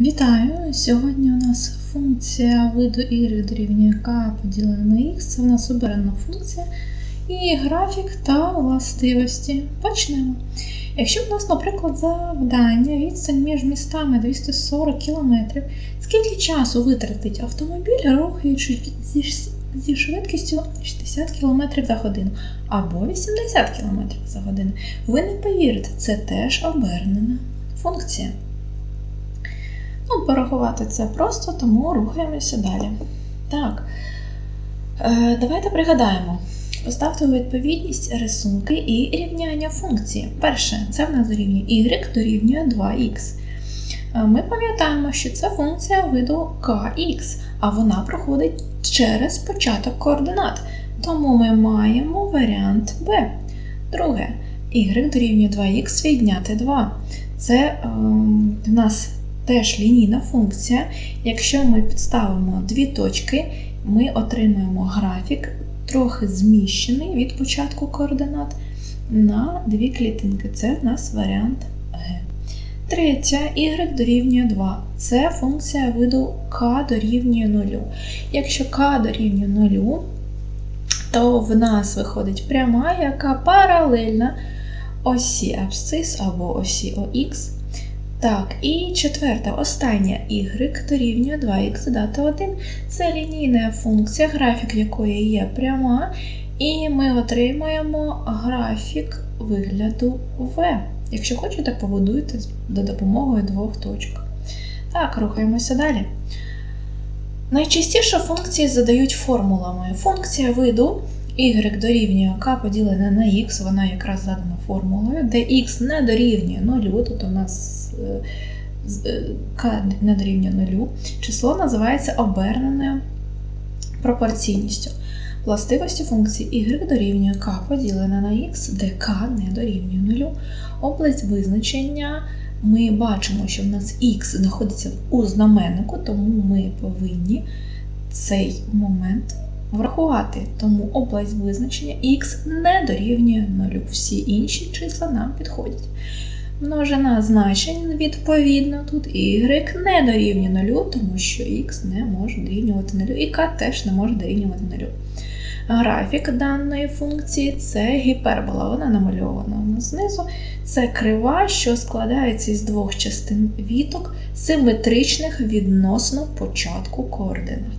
Вітаю! Сьогодні у нас функція виду y дорівнює поділена на x. Це у нас оберена функція і графік та властивості. Почнемо. Якщо в нас, наприклад, завдання відстань між містами 240 км, скільки часу витратить автомобіль, рухаючись зі швидкістю 60 км за годину або 80 км за годину? Ви не повірите, це теж обернена функція. Ну, порахувати це просто, тому рухаємося далі. Так, е, давайте пригадаємо. Поставте у відповідність рисунки і рівняння функції. Перше, це в нас дорівнює y дорівнює 2х. Е, Ми пам'ятаємо, що це функція виду kx, а вона проходить через початок координат. Тому ми маємо варіант b. Друге, y дорівнює 2х відняти 2. Це ем, в нас теж лінійна функція. Якщо ми підставимо дві точки, ми отримаємо графік, трохи зміщений від початку координат на дві клітинки. Це в нас варіант Г. Третя y дорівнює 2. Це функція виду k дорівнює 0. Якщо k дорівнює 0, то в нас виходить пряма, яка паралельна осі абсцис або осі ОХ. Так, і четверта, остання y дорівнює 2х додати 1. Це лінійна функція, графік якої є пряма, і ми отримаємо графік вигляду v. Якщо хочете, побудуйте за допомогою двох точок. Так, рухаємося далі. Найчастіше функції задають формулами. Функція виду y дорівнює k поділене на x, вона якраз задана формулою, де x не дорівнює 0, тут у нас е, з- е, k не дорівнює 0, число називається оберненою пропорційністю. Властивості функції y дорівнює k поділене на x, де k не дорівнює 0. Область визначення ми бачимо, що в нас x знаходиться у знаменнику, тому ми повинні цей момент врахувати. Тому область визначення x не дорівнює 0. Всі інші числа нам підходять. Множина значень відповідно тут y не дорівнює 0, тому що x не може дорівнювати 0, і k теж не може дорівнювати 0. Графік даної функції це гіпербола, вона намальована знизу. Це крива, що складається із двох частин віток, симетричних відносно початку координат.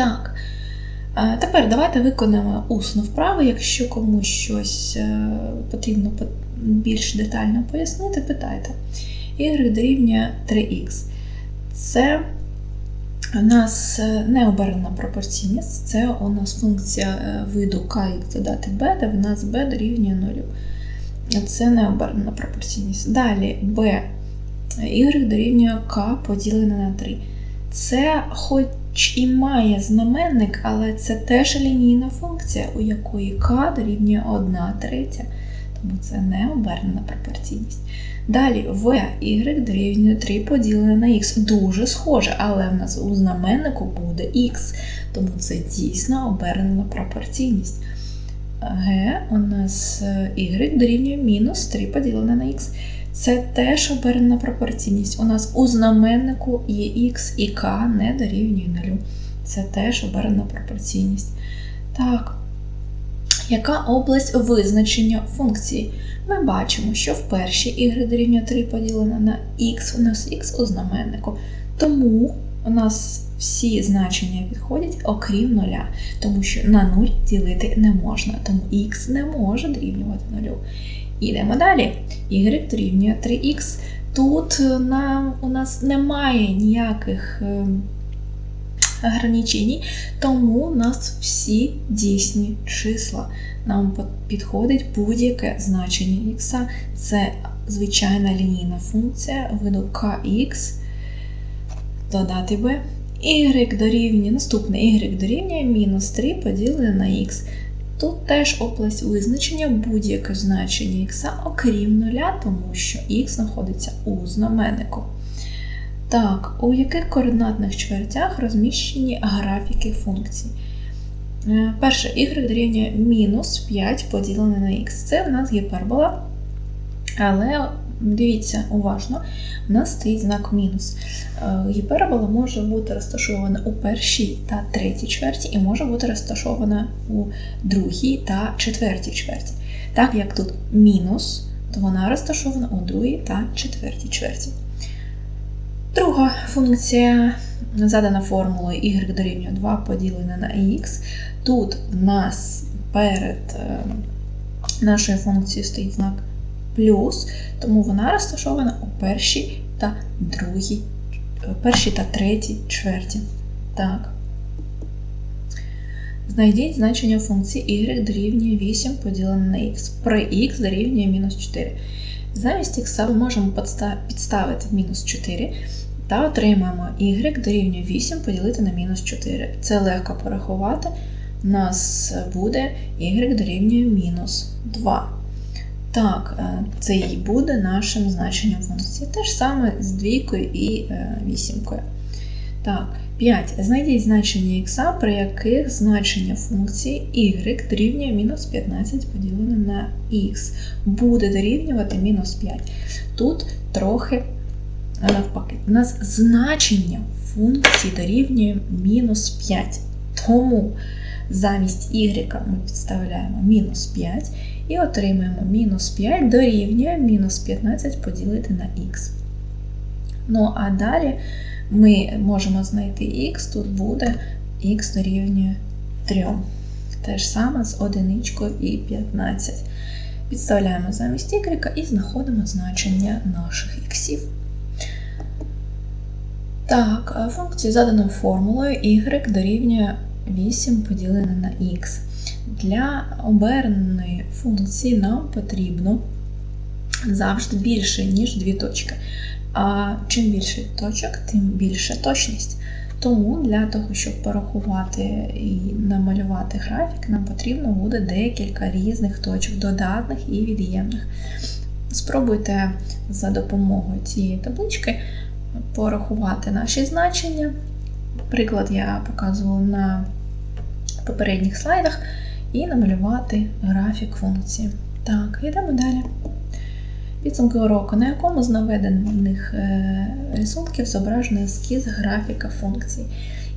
Так, е, тепер давайте виконаємо усну вправу. Якщо комусь щось е, потрібно більш детально пояснити, питайте. Y дорівнює 3х. Це у нас е, необернена пропорційність, це у нас функція виду kx додати b, де в нас b дорівнює 0. Це необернена пропорційність. Далі b y дорівнює k поділене на 3. Це хоч і має знаменник, але це теж лінійна функція, у якої k дорівнює 1 третя. Тому це необернена пропорційність. Далі v y дорівнює 3 поділене на x. Дуже схоже, але в нас у знаменнику буде x, тому це дійсно обернена пропорційність. Г у нас е, y дорівнює мінус 3 поділене на x. Це теж обернена пропорційність. У нас у знаменнику є x і k не дорівнює 0. Це теж обернена пропорційність. Так, яка область визначення функції? Ми бачимо, що в першій y дорівнює 3 поділене на x, у нас x у знаменнику. Тому у нас всі значення підходять, окрім нуля, тому що на 0 ділити не можна, тому x не може дорівнювати 0. Ідемо далі. y дорівнює 3х. Тут е, нам, у нас немає ніяких е, ограничень, тому у нас всі дійсні числа. Нам підходить будь-яке значення х. Це звичайна лінійна функція виду kx додати b. y дорівнює, наступне y дорівнює мінус 3 поділене на х. Тут теж область визначення будь-яке значення х, окрім нуля, тому що х знаходиться у знаменнику. Так, у яких координатних чвертях розміщені графіки функцій? Е, Перше, y дорівнює мінус 5 поділене на х. Це в нас гіпербола, але Дивіться уважно, у нас стоїть знак мінус. Е, Гіпербола може бути розташована у першій та третій чверті і може бути розташована у другій та четвертій чверті. Так як тут мінус, то вона розташована у другій та четвертій чверті. Друга функція задана формулою y дорівнює 2 поділене на x. Тут в нас перед е, нашою функцією стоїть знак тому вона розташована у першій та другій, е, першій та третій чверті. Так. Знайдіть значення функції y дорівнює 8 поділене на x. При x дорівнює мінус 4. Замість x ми можемо підставити мінус 4 та отримаємо y дорівнює 8 поділити на мінус 4. Це легко порахувати. У нас буде y дорівнює мінус 2. Так, е, це і буде нашим значенням функції. Те ж саме з двійкою і е, вісімкою. Так, 5. Знайдіть значення х, при яких значення функції y дорівнює мінус 15 поділене на х. Буде дорівнювати мінус 5. Тут трохи навпаки. У нас значення функції дорівнює мінус 5. Тому замість y ми підставляємо мінус 5 і отримаємо мінус 5 дорівнює мінус 15 поділити на х. Ну, а далі ми можемо знайти х, тут буде х дорівнює 3. Те ж саме з одиничкою і 15. Підставляємо замість y і знаходимо значення наших іксів. Так, функцію задано формулою y дорівнює 8 поділене на х. Для оберненої функції нам потрібно завжди більше, ніж дві точки. А чим більше точок, тим більша точність. Тому для того, щоб порахувати і намалювати графік, нам потрібно буде декілька різних точок, додатних і від'ємних. Спробуйте за допомогою цієї таблички порахувати наші значення. Приклад я показувала на попередніх слайдах, і намалювати графік функції. Так, йдемо далі. Підсумки уроку, на якому з наведених е, рисунків зображено ескіз графіка функції.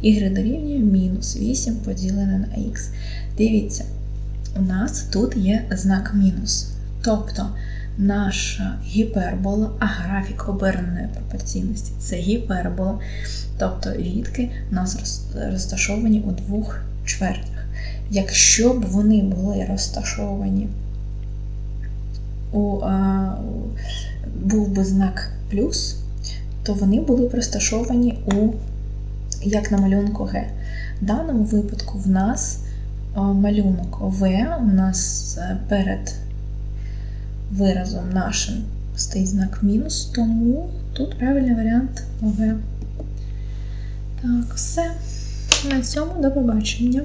Y дорівнює мінус 8 поділене на х. Дивіться, у нас тут є знак мінус. Тобто наша гіпербола, а графік оберненої пропорційності це гіпербола. Тобто відки у нас розташовані у двох чвертях. Якщо б вони були розташовані у, а, був би знак плюс, то вони були б розташовані у, як на малюнку Г. В даному випадку в нас малюнок В, у нас перед виразом нашим стоїть знак мінус, тому тут правильний варіант В. Так, все. На цьому до побачення.